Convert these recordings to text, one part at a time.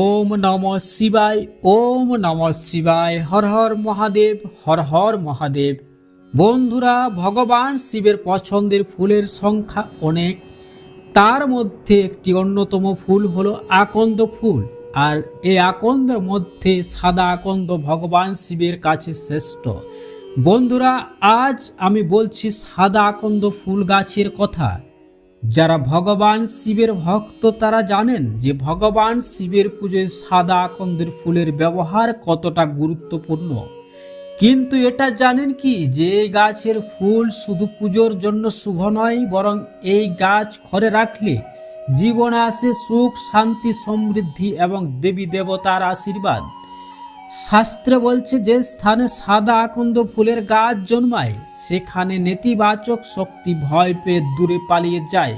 ওম নম শিবায়, ওম নম শিবায়, হর হর মহাদেব, হর হর মহাদেব। বন্ধুরা, ভগবান শিবের পছন্দের ফুলের সংখ্যা অনেক। তার মধ্যে একটি অন্যতম ফুল হলো আকন্দ ফুল, আর এই আকন্দের মধ্যে সাদা আকন্দ ভগবান শিবের কাছে শ্রেষ্ঠ। বন্ধুরা, আজ আমি বলছি সাদা আকন্দ ফুল গাছের কথা। যারা ভগবান শিবের ভক্ত, তারা জানেন যে ভগবান শিবের পুজোয় সাদা আকন্দের ফুলের ব্যবহার কতটা গুরুত্বপূর্ণ। কিন্তু এটা জানেন কি যে গাছের ফুল শুধু পুজোর জন্য শুভ নয়, বরং এই গাছ ঘরে রাখলে জীবনে আসে সুখ, শান্তি, সমৃদ্ধি এবং দেবী দেবতার আশীর্বাদ। শাস্ত্রে বলছে, যে স্থানে সাদা আকন্দ ফুলের গাছ জন্মায়, সেখানে নেতিবাচক শক্তি ভয় পেয়ে দূরে পালিয়ে যায়।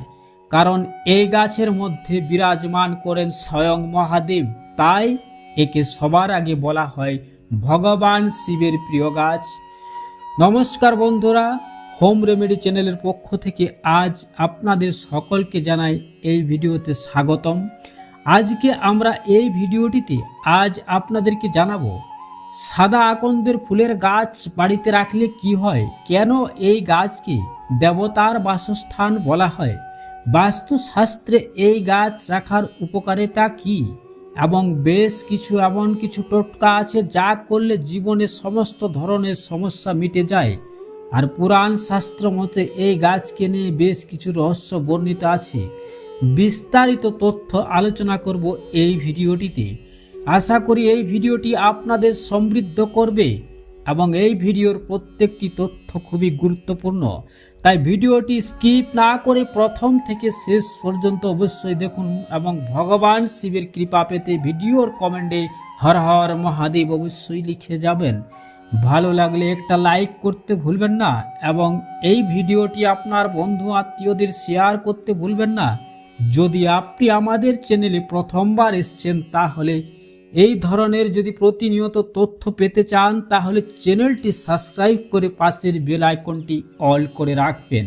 কারণ এই গাছের মধ্যে বিরাজমান করেন স্বয়ং মহাদেব। তাই একে সবার আগে বলা হয় ভগবান শিবের প্রিয় গাছ। নমস্কার বন্ধুরা, হোম রেমেডি চ্যানেলের পক্ষ থেকে আজ আপনাদের সকলকে জানাই এই ভিডিওতে স্বাগতম। আজকে আমরা এই ভিডিওটিতে আজ আপনাদেরকে জানাব, সাদা আকন্দের ফুলের গাছ বাড়িতে রাখলে কি হয়, কেন এই গাছকে দেবতার বাসস্থান বলা হয়, বাস্তুশাস্ত্রে এই গাছ রাখার উপকারিতা কি, এবং বেশ কিছু এমন কিছু টোটকা আছে যা করলে জীবনে সমস্ত ধরনের সমস্যা মিটে যায়। আর পুরাণ শাস্ত্র মতে এই গাছকে নিয়ে বেশ কিছু রহস্য বর্ণিত আছে। বিস্তারিত তথ্য আলোচনা করব এই ভিডিওটিতে। আশা করি এই ভিডিওটি আপনাদের সমৃদ্ধ করবে এবং এই ভিডিওর প্রত্যেকটি তথ্য খুবই গুরুত্বপূর্ণ। তাই ভিডিওটি স্কিপ না করে প্রথম থেকে শেষ পর্যন্ত অবশ্যই দেখুন এবং ভগবান শিবের কৃপা পেতে ভিডিওর কমেন্টে হর হর মহাদেব অবশ্যই লিখে যাবেন। ভালো লাগলে একটা লাইক করতে ভুলবেন না এবং এই ভিডিওটি আপনার বন্ধু আত্মীয়দের শেয়ার করতে ভুলবেন না। যদি আপনি আমাদের চ্যানেলে প্রথমবার এসছেন, তাহলে এই ধরনের যদি প্রতিনিয়ত তথ্য পেতে চান, তাহলে চ্যানেলটি সাবস্ক্রাইব করে পাশের বেল আইকনটি অল করে রাখবেন।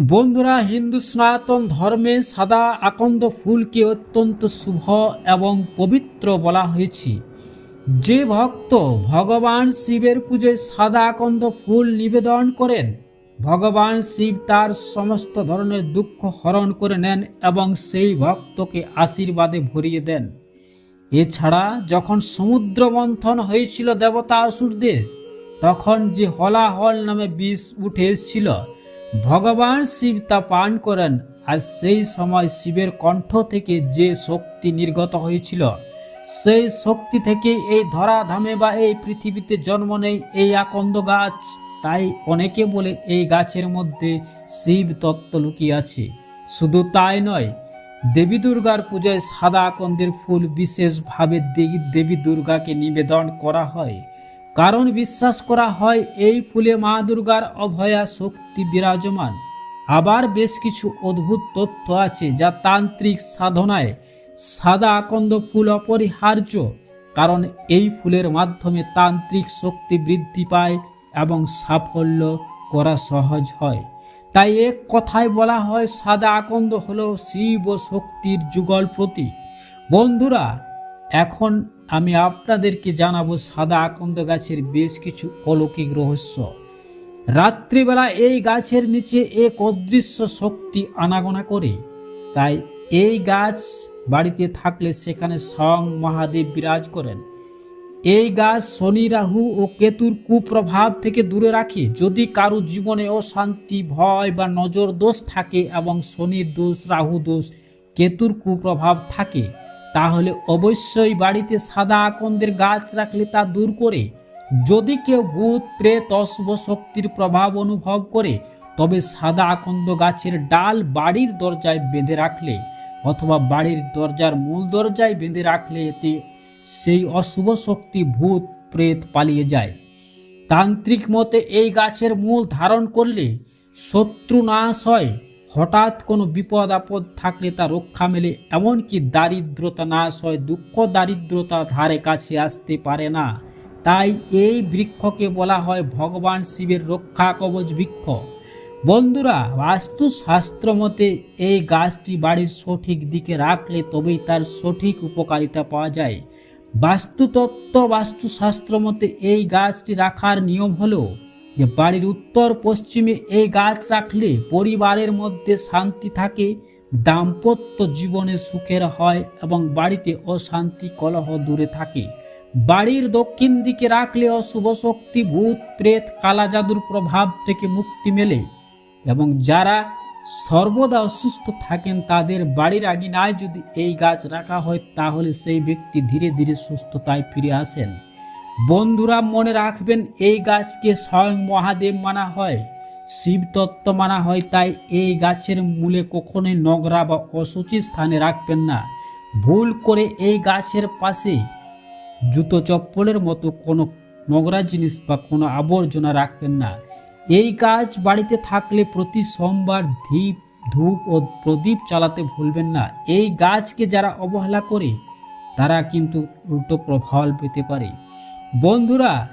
বন্ধুরা, হিন্দু সনাতন ধর্মে সাদা আকন্দ ফুলকে অত্যন্ত শুভ এবং পবিত্র বলা হয়েছে। যে ভক্ত ভগবান শিবের পুজোয় সাদা আকন্দ ফুল নিবেদন করেন ভগবান শিব তার সমস্ত ধরনের দুঃখ হরণ করে নেন এবং সেই ভক্তকে আশীর্বাদে ভরিয়ে দেন। এছাড়া যখন সমুদ্র মন্থন হয়েছিল দেবতা অসুরদের, তখন যে হলাহল নামে বিষ উঠে এসেছিল, ভগবান শিব তা পান করেন আর সেই সময় শিবের কণ্ঠ থেকে যে শক্তি নির্গত হয়েছিল, সেই শক্তি থেকে এই ধরাধামে বা এই পৃথিবীতে জন্ম নেই এই আকন্দ গাছ। তাই অনেকে বলে এই গাছের মধ্যে শিব তত্ত্ব লুকিয়ে আছে। শুধু তাই নয়, দেবী দুর্গার পূজায় সাদা আকন্দের ফুল বিশেষভাবে দেবী দেবী দুর্গাকে নিবেদন করা হয়। কারণ বিশ্বাস করা হয় এই ফুলে মা দুর্গার অভয়া শক্তি বিরাজমান। আবার বেশ কিছু অদ্ভুত তথ্য আছে যা তান্ত্রিক সাধনায় সাদা আকন্দ ফুল অপরিহার্য। কারণ এই ফুলের মাধ্যমে তান্ত্রিক শক্তি বৃদ্ধি পায় সাফল্য করা সহজ হয়। তাই এক কথায় বলা হয়, সাদা আকন্দ হল শিব শক্তির যুগল প্রতীক। বন্ধুরা, এখন আমি আপনাদেরকে জানাব সাদা আকন্দ গাছের বেশ কিছু অলৌকিক রহস্য। রাত্রিবেলা এই গাছের নিচে এক অদৃশ্য শক্তি আনাগোনা করে। তাই এই গাছ বাড়িতে থাকলে সেখানে স্বয়ং মহাদেব বিরাজ করেন। এই গাছ শনি রাহু ও কেতুর কুপ্রভাব থেকে দূরে রাখে। যদি কারও জীবনে অশান্তি, ভয় বা নজর দোষ থাকে এবং শনির দোষ, রাহু দোষ, কেতুর কুপ্রভাব থাকে, তাহলে অবশ্যই বাড়িতে সাদা আকন্দের গাছ রাখলে তা দূর করে। যদি কেউ ভূত, প্রেত, অশুভ শক্তির প্রভাব অনুভব করে, তবে সাদা আকন্দ গাছের ডাল বাড়ির দরজায় বেঁধে রাখলে অথবা বাড়ির দরজার মূল দরজায় বেঁধে রাখলে এতে সেই অশুভ শক্তি ভূত প্রেত পালিয়ে যায়। তান্ত্রিক মতে এই গাছের মূল ধারণ করলে শত্রু নাশ হয়। হঠাৎ কোনো বিপদ আপদ থাকলে তা রক্ষা মেলে, এমনকি দারিদ্রতা নাশ হয়, দুঃখ দারিদ্রতা ধারে কাছে আসতে পারে না। তাই এই বৃক্ষকে বলা হয় ভগবান শিবের রক্ষা কবচ বৃক্ষ। বন্ধুরা, বাস্তুশাস্ত্র মতে এই গাছটি বাড়ির সঠিক দিকে রাখলে তবেই তার সঠিক উপকারিতা পাওয়া যায়। বাস্তুতত্ত্ব বাস্তুশাস্ত্র মতে এই গাছটি রাখার নিয়ম হলো যে বাড়ির উত্তর পশ্চিমে এই গাছ রাখলে পরিবারের মধ্যে শান্তি থাকে, দাম্পত্য জীবনে সুখের হয় এবং বাড়িতে অশান্তি, কলহ দূরে থাকে। বাড়ির দক্ষিণ দিকে রাখলে অশুভ শক্তি, ভূত, প্রেত, কালা জাদুর প্রভাব থেকে মুক্তি মেলে এবং যারা সর্বদা অসুস্থ থাকেন, তাদের বাড়ির আগিনায় যদি এই গাছ রাখা হয়, তাহলে সেই ব্যক্তি ধীরে ধীরে সুস্থতায় ফিরে আসেন। বন্ধুরা, মনে রাখবেন, এই গাছকে স্বয়ং মহাদেব মানা হয়, শিব তত্ত্ব মানা হয়, তাই এই গাছের মূলে কখনোই নোংরা বা অসুচি স্থানে রাখবেন না। ভুল করে এই গাছের পাশে জুতো চপ্পলের মতো কোনো নোংরা জিনিস বা কোনো আবর্জনা রাখবেন না। এই গাছ বাড়িতে থাকলে প্রতি সোমবার ধীপ, ধূপ ও প্রদীপ চালাতে ভুলবেন না। এই গাছকে যারা অবহেলা করে, তারা কিন্তু উল্টো প্রভাব পেতে পারে। বন্ধুরা,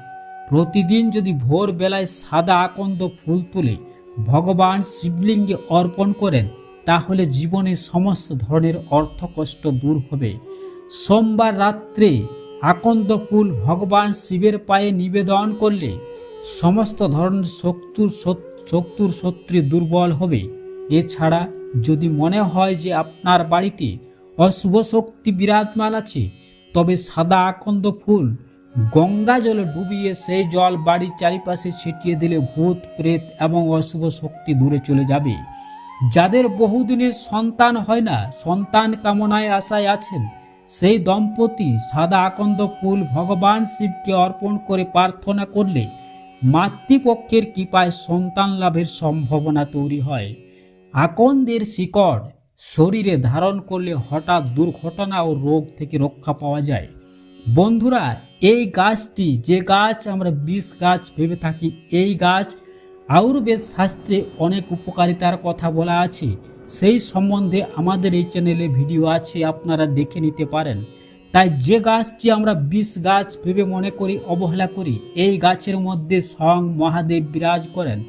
প্রতিদিন যদি ভোর বেলায় সাদা আকন্দ ফুল তুলে ভগবান শিবলিঙ্গে অর্পণ করেন, তাহলে জীবনে সমস্ত ধরনের অর্থকষ্ট দূর হবে। সোমবার রাত্রে আকন্দ ফুল ভগবান শিবের পায়ে নিবেদন করলে সমস্ত ধরনের শত্রুর শত্রুর শত্রু দুর্বল হবে। এছাড়া যদি মনে হয় যে আপনার বাড়িতে অশুভ শক্তি বিরাজমান আছে, তবে সাদা আকন্দ ফুল গঙ্গা জলে ডুবিয়ে সেই জল বাড়ির চারিপাশে ছিটিয়ে দিলে ভূত, প্রেত এবং অশুভ শক্তি দূরে চলে যাবে। যাদের বহুদিনের সন্তান হয় না, সন্তান কামনায় আশায় আছেন, সেই দম্পতি সাদা আকন্দ ফুল ভগবান শিবকে অর্পণ করে প্রার্থনা করলে মাতৃপক্ষের কৃপায় সন্তান লাভের সম্ভাবনা তৈরি হয়। আকন্দের শিকড় শরীরে ধারণ করলে হঠাৎ দুর্ঘটনা ও রোগ থেকে রক্ষা পাওয়া যায়। বন্ধুরা, এই গাছটি, যে গাছ আমরা বিষ গাছ ভেবে থাকি, এই গাছ আয়ুর্বেদ শাস্ত্রে অনেক উপকারিতার কথা বলা আছে। সেই সম্বন্ধে আমাদের এই চ্যানেলে ভিডিও আছে, আপনারা দেখে নিতে পারেন। তাই যে গাছটি আমরা বিষ গাছ ভেবে মনে করি, অবহেলা করি, এই গাছের মধ্যে স্বয়ং মহাদেব বিরাজ করেন।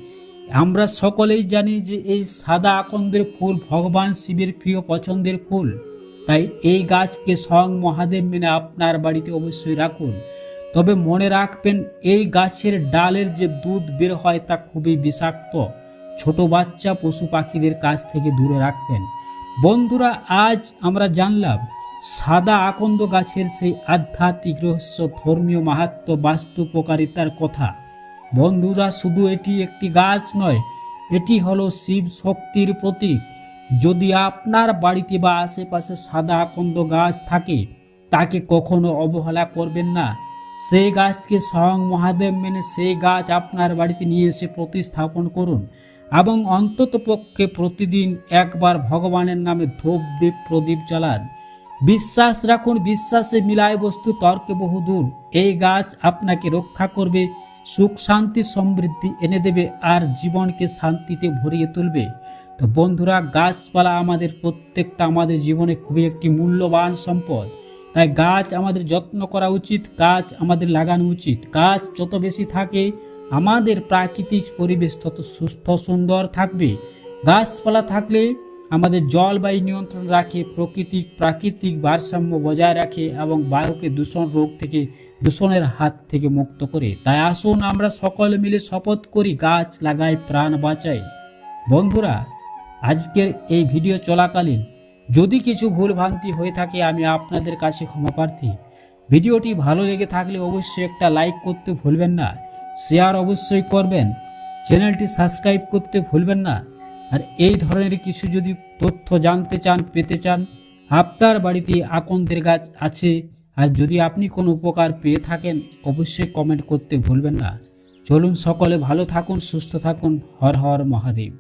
আমরা সকলেই জানি যে এই সাদা আকন্দের ফুল ভগবান শিবের প্রিয় পছন্দের ফুল। তাই এই গাছকে স্বয়ং মহাদেব মেনে আপনার বাড়িতে অবশ্যই রাখুন। তবে মনে রাখবেন, এই গাছের ডালের যে দুধ বের হয় তা খুবই বিষাক্ত। ছোট বাচ্চা পশু পাখিদের কাছ থেকে দূরে রাখবেন। বন্ধুরা, আজ আমরা জানলাম সাদা আকন্দ গাছের সেই আধ্যাত্মিক রহস্য ধর্মীয় মাহাত্ম বাস্তুপকারিতার কথা। বন্ধুরা, শুধু এটি একটি গাছ নয়, এটি হলো শিব শক্তির প্রতীক। যদি আপনার বাড়িতে বা আশেপাশে সাদা আকন্দ গাছ থাকে, তাকে কখনো অবহেলা করবেন না। সেই গাছকে স্বয়ং মহাদেব মেনে সেই গাছ আপনার বাড়িতে নিয়ে এসে প্রতিস্থাপন করুন এবং অন্তত পক্ষে প্রতিদিন একবার ভগবানের নামে ধূপ দীপ প্রদীপ জ্বালান। বিশ্বাস রাখুন, বিশ্বাসে মিলায় বস্তু, তর্কে বহুদূর। এই গাছ আপনাকে রক্ষা করবে, সুখ, শান্তি, সমৃদ্ধি এনে দেবে, আর জীবনকে শান্তিতে ভরিয়ে তুলবে। তো বন্ধুরা, গাছপালা আমাদের প্রত্যেকটা আমাদের জীবনে খুবই একটি মূল্যবান সম্পদ। তাই গাছ আমাদের যত্ন করা উচিত, গাছ আমাদের লাগানো উচিত। গাছ যত বেশি থাকে, আমাদের প্রাকৃতিক পরিবেশ তত সুস্থ, সুন্দর থাকবে। গাছপালা থাকলে আমাদের জলবায়ু নিয়ন্ত্রণ রাখে প্রকৃতিক প্রাকৃতিক ভারসাম্য বজায় রাখে এবং বায়ুকে দূষণ রোগ থেকে, দূষণের হাত থেকে মুক্ত করে। তাই আসুন আমরা সকলে মিলে শপথ করি, গাছ লাগাই, প্রাণ বাঁচাই। বন্ধুরা, আজকের এই ভিডিও চলাকালীন যদি কিছু ভুল ভ্রান্তি হয়ে থাকে, আমি আপনাদের কাছে ক্ষমা প্রার্থী। ভিডিওটি ভালো লেগে থাকলে অবশ্যই একটা লাইক করতে ভুলবেন না, শেয়ার অবশ্যই করবেন, চ্যানেলটি সাবস্ক্রাইব করতে ভুলবেন না। আর এই ধরনের কিছু যদি তথ্য জানতে চান, পেতে চান, আপনার বাড়িতে আকন্দের গাছ আছে। আর যদি আপনি কোনো উপকার পেয়ে থাকেন, অবশ্যই কমেন্ট করতে ভুলবেন না। চলুন সকলে ভালো থাকুন, সুস্থ থাকুন। হর হর মহাদেব।